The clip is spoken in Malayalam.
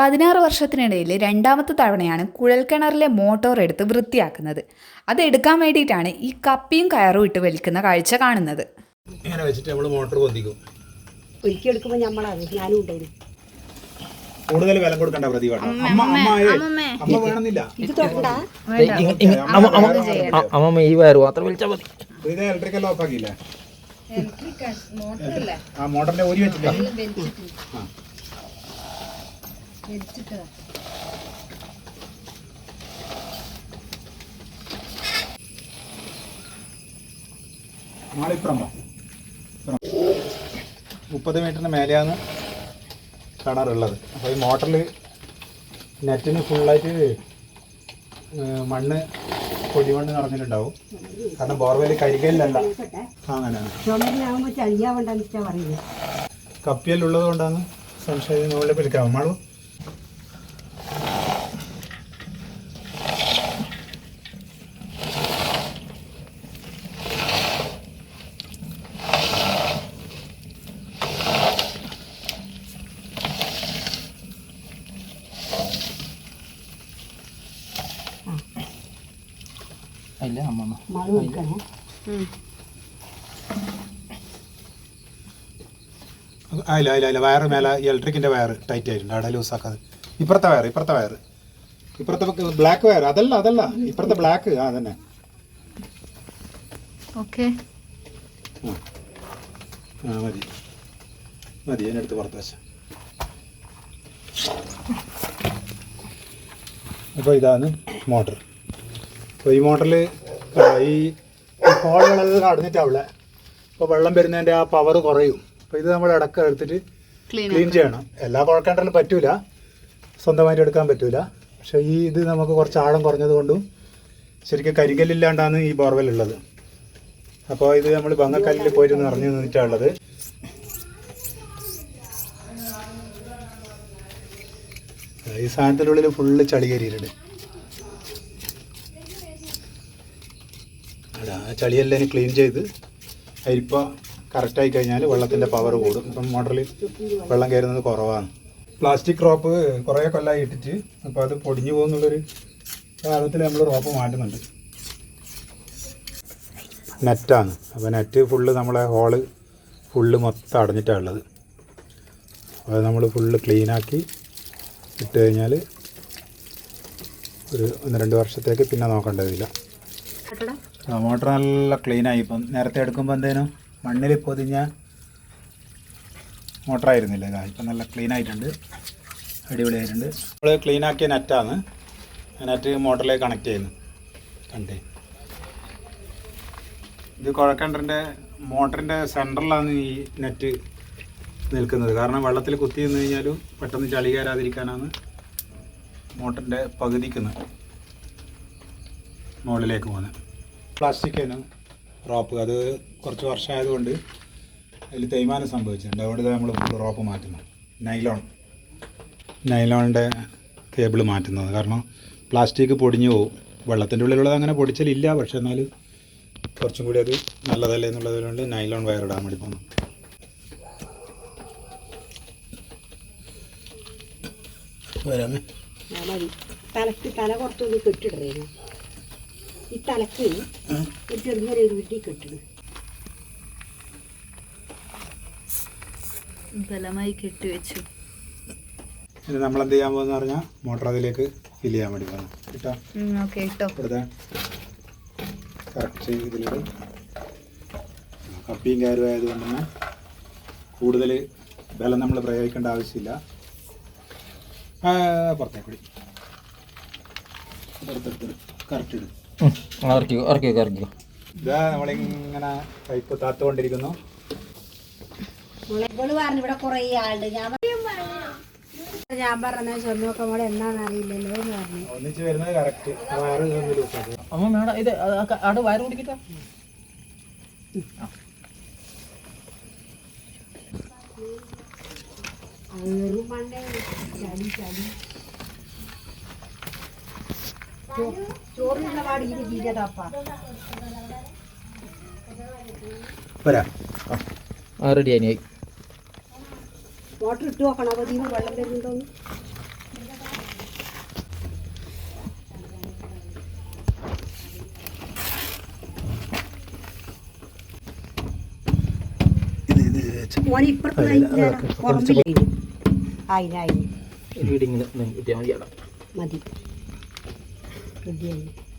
പതിനാറ് വർഷത്തിനിടയിൽ രണ്ടാമത്തെ തവണയാണ് കുഴൽക്കിണറിലെ മോട്ടോർ എടുത്ത് വൃത്തിയാക്കുന്നത്. അത് എടുക്കാൻ വേണ്ടിയിട്ടാണ് ഈ കപ്പിയും കയറും ഇട്ട് വലിക്കുന്ന കാഴ്ച കാണുന്നത്. ഇങ്ങനെ വെച്ചിട്ട് നമ്മൾ മോട്ടോർ പൊന്തിക്കും. ഒരിക്കലെടുക്കുമ്പോൾ ഞാനും ഉണ്ടായിരുന്നു കൂടുതൽ വില കൊടുക്കണ്ട പ്രതിഭാണ് അമ്മ അമ്മ അമ്മ വേണമെന്നില്ല. ഇത് തൊട്ട? അമ്മ ഈ വയറു മാത്രം വിളിച്ചാൽ മതി. ഇത് ഇലക്ട്രിക്കൽ ഓഫ് ആക്കിയില്ലേ? ആ മോട്ടറിന്റെ ഒരു വെച്ചില്ലേ? ആ നാളിപ്പുറം വാ. ഇപ്പുറം. മുപ്പത് മീറ്ററിന് മേലെയാണ് കിണറുള്ളത്. അപ്പോൾ ഈ മോട്ടറിൽ നെറ്റിന് ഫുള്ളായിട്ട് മണ്ണ് പൊടിമണ്ണ് നിറഞ്ഞിട്ടുണ്ടാവും. കാരണം ബോർവെൽ കരികല്ലല്ല. അങ്ങനെയാണ്. കപ്പിയല്ലുള്ളത് കൊണ്ടാണ് സംശയം മുകളിൽ പിടിക്കാം നമ്മൾ ഇല്ല അമ്മ ആയില്ല ആയില്ല ആ ഇല്ല ഇല്ല ഇല്ല വയറ് മേലെ ഇലക്ട്രിക്കിന്റെ വയറ് ടൈറ്റ് ആയിട്ടുണ്ട്. അവിടെ ലൂസാക്കാതെ ഇപ്പുറത്തെ വയറ് ഇപ്പുറത്തെ വയറ്. ഇപ്പുറത്തെ ബ്ലാക്ക് വയർ അതല്ല അതല്ല. ഇപ്പുറത്തെ ബ്ലാക്ക് ആ തന്നെ ഓക്കെ. ആ. ആ മതി. മതി എടുത്ത് പുറത്ത് വെച്ച. അപ്പോൾ ഇതാണ് മോട്ടർ. അപ്പോൾ ഈ മോട്ടറിൽ ഈ ഹോളുകളെല്ലാം അടഞ്ഞിട്ടാവുള്ള അപ്പോൾ വെള്ളം വരുന്നതിന്റെ ആ പവർ കുറയും. അപ്പോൾ ഇത് നമ്മൾ ഇടയ്ക്ക് എടുത്തിട്ട് ക്ലീൻ ചെയ്യണം. എല്ലാ കുഴക്കേണ്ടതിലും പറ്റൂല. സ്വന്തമായിട്ട് എടുക്കാൻ പറ്റൂല. പക്ഷേ ഈ ഇത് നമുക്ക് കുറച്ച് ആഴം കുറഞ്ഞത് കൊണ്ടും ശരിക്കും കരികല്ലില്ലാണ്ടാണ് ഈ ബോർവെൽ ഉള്ളത്. അപ്പോൾ ഇത് നമ്മൾ ബംഗക്കല്ലിൽ പോയിട്ട് നിറഞ്ഞു നിന്നിട്ടുള്ളത് ഈ സാധനത്തിനുള്ളിൽ ഫുള്ള് ചളി കയറിയിട്ടുണ്ട് അതാ ആ ചളിയെല്ലാം ക്ലീൻ ചെയ്ത് അരിപ്പ കറക്റ്റായി കഴിഞ്ഞാൽ വെള്ളത്തിന്റെ പവർ കൂടും. ഇപ്പം മോട്ടറിൽ വെള്ളം കയറുന്നത് കുറവാണ്. പ്ലാസ്റ്റിക് റോപ്പ് കുറേ കൊല്ലമായി ഇട്ടിട്ട് അപ്പോൾ അത് പൊടിഞ്ഞു പോകുന്നുള്ളൊരു കാലത്തിൽ നമ്മൾ റോപ്പ് മാറ്റുന്നുണ്ട്. നെറ്റാണ് അപ്പോൾ നെറ്റ് ഫുള്ള് നമ്മളെ ഹോൾ ഫുള്ള് മൊത്തം അടഞ്ഞിട്ടാണ് ഉള്ളത്. അത് നമ്മൾ ഫുള്ള് ക്ലീനാക്കി ഇട്ട് കഴിഞ്ഞാൽ ഒരു ഒന്ന് രണ്ട് വർഷത്തേക്ക് പിന്നെ നോക്കേണ്ടതില്ല. മോട്ടർ നല്ല ക്ലീനായി ഇപ്പം നേരത്തെ എടുക്കുമ്പോൾ എന്തേനും? മണ്ണിൽ പൊതിഞ്ഞ മോട്ടറായിരുന്നില്ല? ഇതാ ഇപ്പം നല്ല ക്ലീൻ ആയിട്ടുണ്ട്. അടിപൊളിയായിട്ടുണ്ട്. നമ്മൾ ക്ലീനാക്കിയ നെറ്റാണ് നെറ്റ് മോട്ടറിലേക്ക് കണക്ട് ചെയ്യുന്നു. കണ്ടേ? ഇത് കുഴക്കണ്ടറിന്റെ മോട്ടറിന്റെ സെന്ററിലാണ് ഈ നെറ്റ് നിൽക്കുന്നത്. കാരണം വെള്ളത്തിൽ കുത്തി നിന്ന് കഴിഞ്ഞാലും പെട്ടെന്ന് ചളി കയറാതിരിക്കാനാണ് മോട്ടറിന്റെ പകുതിക്കുന്നത് മുകളിലേക്ക് പോകുന്നത്. പ്ലാസ്റ്റിക് ആണ് റോപ്പ് അത് കുറച്ച് വർഷമായതുകൊണ്ട് അതിൽ തേയ്മാനം സംഭവിച്ചിട്ടുണ്ട്. അവിടെ നമ്മൾ ഫുൾ റോപ്പ് മാറ്റുന്നു നൈലോൺ നൈലോണിന്റെ കേബിൾ മാറ്റുന്നത്. കാരണം പ്ലാസ്റ്റിക് പൊടിഞ്ഞു പോകും വെള്ളത്തിന്റെ ഉള്ളിലുള്ളത് അങ്ങനെ പൊടിച്ചലില്ല. പക്ഷെ എന്നാൽ കുറച്ചും കൂടി അത് നല്ലതല്ലേ എന്നുള്ളതുകൊണ്ട് നൈലോൺ വയർ ഇടാൻ വേണ്ടി പോകുന്നു വരാമേ. തലക്ക് തല കുറച്ചൊന്ന് കെട്ടിടറേ. ഈ തലക്ക് ഒരു ചെറിയൊരു ഒരു വീട്ടിൽ കെട്ടിടും ബലമായി കെട്ടിവെച്ചു ഇനി നമ്മൾ എന്ത് ചെയ്യാൻ പോകുന്ന പറഞ്ഞാൽ മോട്ടർ അതിലേക്ക് ഫിൽ ചെയ്യാൻ വേണ്ടി പോകണം കേട്ടോ? ഓക്കെ ഇട്ടോ. ഇവിടുത്തെ കറക്റ്റ് ഇതിലിടും കപ്പിയും കയറും ആയതുകൊണ്ട് തന്നെ കൂടുതൽ ബലം നമ്മൾ പ്രയോഗിക്കേണ്ട ആവശ്യമില്ല. പുറത്തേക്കൂടി പുറത്തേക്ക് പുറത്തെടുത്ത് കറക്റ്റ് ഇടും. ഇറക്കിക്കോ ഇറക്കിക്കോ ഇറക്കിക്കോ ഇതാ നമ്മളിങ്ങനെ പൈപ്പ് താത്തുകൊണ്ടിരിക്കുന്നു പറഞ്ഞു ഇവിടെ കുറേ ആളുണ്ട്. ഞാൻ ഞാൻ പറഞ്ഞ സ്വർണമൊക്കെ മോളെ എന്നാന്ന് അറിയില്ലല്ലോ എന്ന് പറഞ്ഞു. ഒന്നിച്ച് വരുന്നത് കറക്റ്റ് വയറ് അമ്മ മേഡം ഇത് അവിടെ വയറ് കുടിക്കട്ടെ. പണ്ടേ ചടി ചടി ആ. റെഡി ആയി വാട്ടർ ഇട്ട് മതി. മോനെ ഇപ്പുറത്ത്